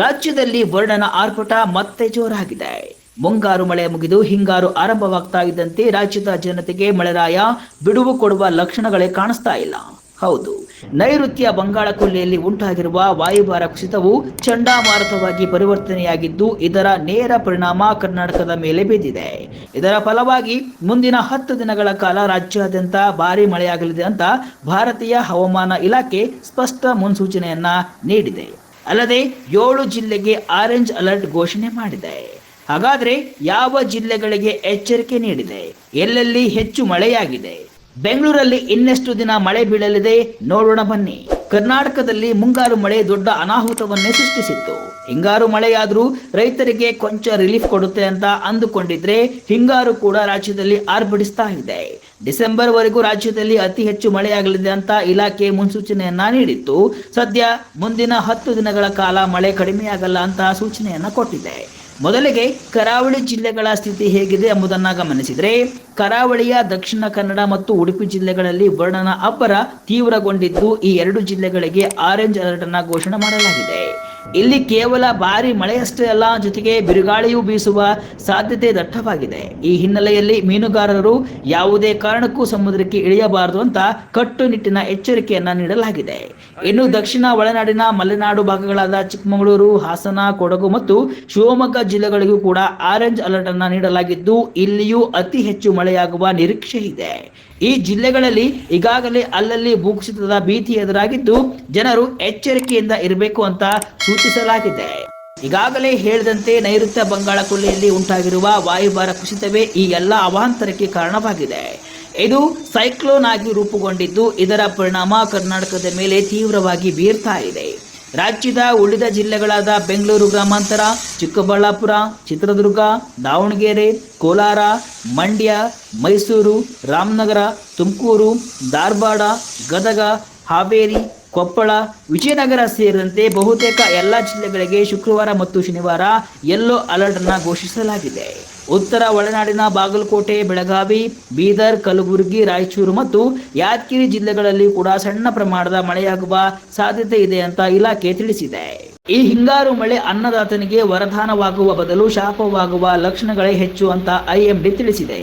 ರಾಜ್ಯದಲ್ಲಿ ವರ್ಣನ ಆರ್ಭಟ ಮತ್ತೆ ಜೋರಾಗಿದೆ. ಮುಂಗಾರು ಮಳೆ ಮುಗಿದು ಹಿಂಗಾರು ಆರಂಭವಾಗ್ತಾ ಇದ್ದಂತೆ ರಾಜ್ಯದ ಜನತೆಗೆ ಮಳೆರಾಯ ಬಿಡುವು ಕೊಡುವ ಲಕ್ಷಣಗಳೇ ಕಾಣಿಸ್ತಾ ಇಲ್ಲ. ಹೌದು, ನೈಋತ್ಯ ಬಂಗಾಳ ಕೊಲ್ಲಿಯಲ್ಲಿ ಉಂಟಾಗಿರುವ ವಾಯುಭಾರ ಕುಸಿತವು ಚಂಡಮಾರುತವಾಗಿ ಪರಿವರ್ತನೆಯಾಗಿದ್ದು, ಇದರ ನೇರ ಪರಿಣಾಮ ಕರ್ನಾಟಕದ ಮೇಲೆ ಬಿದ್ದಿದೆ ಇದರ ಫಲವಾಗಿ ಮುಂದಿನ ಹತ್ತು ದಿನಗಳ ಕಾಲ ರಾಜ್ಯಾದ್ಯಂತ ಭಾರಿ ಮಳೆಯಾಗಲಿದೆ ಅಂತ ಭಾರತೀಯ ಹವಾಮಾನ ಇಲಾಖೆ ಸ್ಪಷ್ಟ ಮುನ್ಸೂಚನೆಯನ್ನ ನೀಡಿದೆ. ಅಲ್ಲದೆ ಏಳು ಜಿಲ್ಲೆಗೆ ಆರೆಂಜ್ ಅಲರ್ಟ್ ಘೋಷಣೆ ಮಾಡಿದೆ. ಹಾಗಾದ್ರೆ ಯಾವ ಜಿಲ್ಲೆಗಳಿಗೆ ಎಚ್ಚರಿಕೆ ನೀಡಿದೆ? ಎಲ್ಲೆಲ್ಲಿ ಹೆಚ್ಚು ಮಳೆಯಾಗಿದೆ? ಬೆಂಗಳೂರಲ್ಲಿ ಇನ್ನೆಷ್ಟು ದಿನ ಮಳೆ ಬೀಳಲಿದೆ? ನೋಡೋಣ ಬನ್ನಿ. ಕರ್ನಾಟಕದಲ್ಲಿ ಮುಂಗಾರು ಮಳೆ ದೊಡ್ಡ ಅನಾಹುತವನ್ನೇ ಸೃಷ್ಟಿಸಿತ್ತು. ಹಿಂಗಾರು ಮಳೆಯಾದರೂ ರೈತರಿಗೆ ಕೊಂಚ ರಿಲೀಫ್ ಕೊಡುತ್ತೆ ಅಂತ ಅಂದುಕೊಂಡಿದ್ರೆ ಹಿಂಗಾರು ಕೂಡ ರಾಜ್ಯದಲ್ಲಿ ಆರ್ಭಡಿಸ್ತಾ ಇದೆ. ಡಿಸೆಂಬರ್ ವರೆಗೂ ರಾಜ್ಯದಲ್ಲಿ ಅತಿ ಹೆಚ್ಚು ಮಳೆಯಾಗಲಿದೆ ಅಂತ ಇಲಾಖೆ ಮುನ್ಸೂಚನೆಯನ್ನ ನೀಡಿತ್ತು. ಸದ್ಯ ಮುಂದಿನ ಹತ್ತು ದಿನಗಳ ಕಾಲ ಮಳೆ ಕಡಿಮೆಯಾಗಲ್ಲ ಅಂತ ಸೂಚನೆಯನ್ನ ಕೊಟ್ಟಿದೆ. ಮೊದಲಿಗೆ ಕರಾವಳಿ ಜಿಲ್ಲೆಗಳ ಸ್ಥಿತಿ ಹೇಗಿದೆ ಎಂಬುದನ್ನು ಗಮನಿಸಿದರೆ, ಕರಾವಳಿಯ ದಕ್ಷಿಣ ಕನ್ನಡ ಮತ್ತು ಉಡುಪಿ ಜಿಲ್ಲೆಗಳಲ್ಲಿ ವರ್ಣನ ಅಬ್ಬರ ತೀವ್ರಗೊಂಡಿದ್ದು ಈ ಎರಡು ಜಿಲ್ಲೆಗಳಿಗೆ ಆರೆಂಜ್ ಅಲರ್ಟ್ ಅನ್ನು ಘೋಷಣೆ ಮಾಡಲಾಗಿದೆ. ಇಲ್ಲಿ ಕೇವಲ ಭಾರಿ ಮಳೆಯಷ್ಟೇ ಅಲ್ಲ, ಜೊತೆಗೆ ಬಿರುಗಾಳಿಯೂ ಬೀಸುವ ಸಾಧ್ಯತೆ ದಟ್ಟವಾಗಿದೆ. ಈ ಹಿನ್ನೆಲೆಯಲ್ಲಿ ಮೀನುಗಾರರು ಯಾವುದೇ ಕಾರಣಕ್ಕೂ ಸಮುದ್ರಕ್ಕೆ ಇಳಿಯಬಾರದು ಅಂತ ಕಟ್ಟುನಿಟ್ಟಿನ ಎಚ್ಚರಿಕೆಯನ್ನ ನೀಡಲಾಗಿದೆ. ಇನ್ನು ದಕ್ಷಿಣ ಒಳನಾಡಿನ ಮಲೆನಾಡು ಭಾಗಗಳಾದ ಚಿಕ್ಕಮಗಳೂರು, ಹಾಸನ, ಕೊಡಗು ಮತ್ತು ಶಿವಮೊಗ್ಗ ಜಿಲ್ಲೆಗಳಿಗೂ ಕೂಡ ಆರೆಂಜ್ ಅಲರ್ಟ್ ಅನ್ನ ನೀಡಲಾಗಿದ್ದು, ಇಲ್ಲಿಯೂ ಅತಿ ಹೆಚ್ಚು ಮಳೆಯಾಗುವ ನಿರೀಕ್ಷೆ ಇದೆ. ಈ ಜಿಲ್ಲೆಗಳಲ್ಲಿ ಈಗಾಗಲೇ ಅಲ್ಲಲ್ಲಿ ಭೂಕುಸಿತದ ಭೀತಿ ಎದುರಾಗಿದ್ದು, ಜನರು ಎಚ್ಚರಿಕೆಯಿಂದ ಇರಬೇಕು ಅಂತ ಸೂಚಿಸಲಾಗಿದೆ. ಈಗಾಗಲೇ ಹೇಳಿದಂತೆ ನೈಋತ್ಯ ಬಂಗಾಳ ಕೊಲ್ಲಿಯಲ್ಲಿ ಉಂಟಾಗಿರುವ ವಾಯುಭಾರ ಕುಸಿತವೇ ಈ ಎಲ್ಲ ಅವಾಂತರಕ್ಕೆ ಕಾರಣವಾಗಿದೆ. ಇದು ಸೈಕ್ಲೋನ್ ಆಗಿ ರೂಪುಗೊಂಡಿದ್ದು, ಇದರ ಪರಿಣಾಮ ಕರ್ನಾಟಕದ ಮೇಲೆ ತೀವ್ರವಾಗಿ ಬೀರ್ತಾ ಇದೆ. ರಾಜ್ಯದ ಉಳಿದ ಜಿಲ್ಲೆಗಳಾದ ಬೆಂಗಳೂರು ಗ್ರಾಮಾಂತರ, ಚಿಕ್ಕಬಳ್ಳಾಪುರ, ಚಿತ್ರದುರ್ಗ, ದಾವಣಗೆರೆ, ಕೋಲಾರ, ಮಂಡ್ಯ, ಮೈಸೂರು, ರಾಮನಗರ, ತುಮಕೂರು, ಧಾರವಾಡ, ಗದಗ, ಹಾವೇರಿ ಕೊಪ್ಪಳ, ವಿಜಯನಗರ ಸೇರಿದಂತೆ ಬಹುತೇಕ ಎಲ್ಲ ಜಿಲ್ಲೆಗಳಿಗೆ ಶುಕ್ರವಾರ ಮತ್ತು ಶನಿವಾರ ಯೆಲ್ಲೋ ಅಲರ್ಟ್ ಅನ್ನು ಘೋಷಿಸಲಾಗಿದೆ. ಉತ್ತರ ಒಳನಾಡಿನ ಬಾಗಲಕೋಟೆ, ಬೆಳಗಾವಿ, ಬೀದರ್, ಕಲಬುರಗಿ, ರಾಯಚೂರು ಮತ್ತು ಯಾದಗಿರಿ ಜಿಲ್ಲೆಗಳಲ್ಲಿ ಕೂಡ ಸಣ್ಣ ಪ್ರಮಾಣದ ಮಳೆಯಾಗುವ ಸಾಧ್ಯತೆ ಇದೆ ಅಂತ ಇಲಾಖೆ ತಿಳಿಸಿದೆ. ಈ ಹಿಂಗಾರು ಮಳೆ ಅನ್ನದಾತನಿಗೆ ವರದಾನವಾಗುವ ಬದಲು ಶಾಪವಾಗುವ ಲಕ್ಷಣಗಳೇ ಹೆಚ್ಚು ಅಂತ ಐಎಂಡಿ ತಿಳಿಸಿದೆ.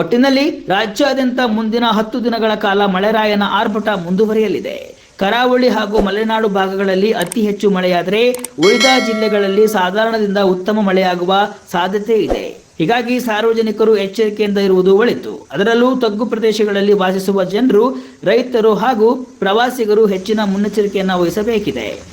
ಒಟ್ಟಿನಲ್ಲಿ ರಾಜ್ಯಾದ್ಯಂತ ಮುಂದಿನ ಹತ್ತು ದಿನಗಳ ಕಾಲ ಮಳೆರಾಯನ ಆರ್ಭಟ ಮುಂದುವರಿಯಲಿದೆ. ಕರಾವಳಿ ಹಾಗೂ ಮಲೆನಾಡು ಭಾಗಗಳಲ್ಲಿ ಅತಿ ಹೆಚ್ಚು ಮಳೆಯಾದರೆ ಉಳಿದ ಜಿಲ್ಲೆಗಳಲ್ಲಿ ಸಾಧಾರಣದಿಂದ ಉತ್ತಮ ಮಳೆಯಾಗುವ ಸಾಧ್ಯತೆ ಇದೆ. ಹೀಗಾಗಿ ಸಾರ್ವಜನಿಕರು ಎಚ್ಚರಿಕೆಯಿಂದ ಇರುವುದು ಒಳಿತು. ಅದರಲ್ಲೂ ತಗ್ಗು ಪ್ರದೇಶಗಳಲ್ಲಿ ವಾಸಿಸುವ ಜನರು, ರೈತರು ಹಾಗೂ ಪ್ರವಾಸಿಗರು ಹೆಚ್ಚಿನ ಮುನ್ನೆಚ್ಚರಿಕೆಯನ್ನು ವಹಿಸಬೇಕಿದೆ.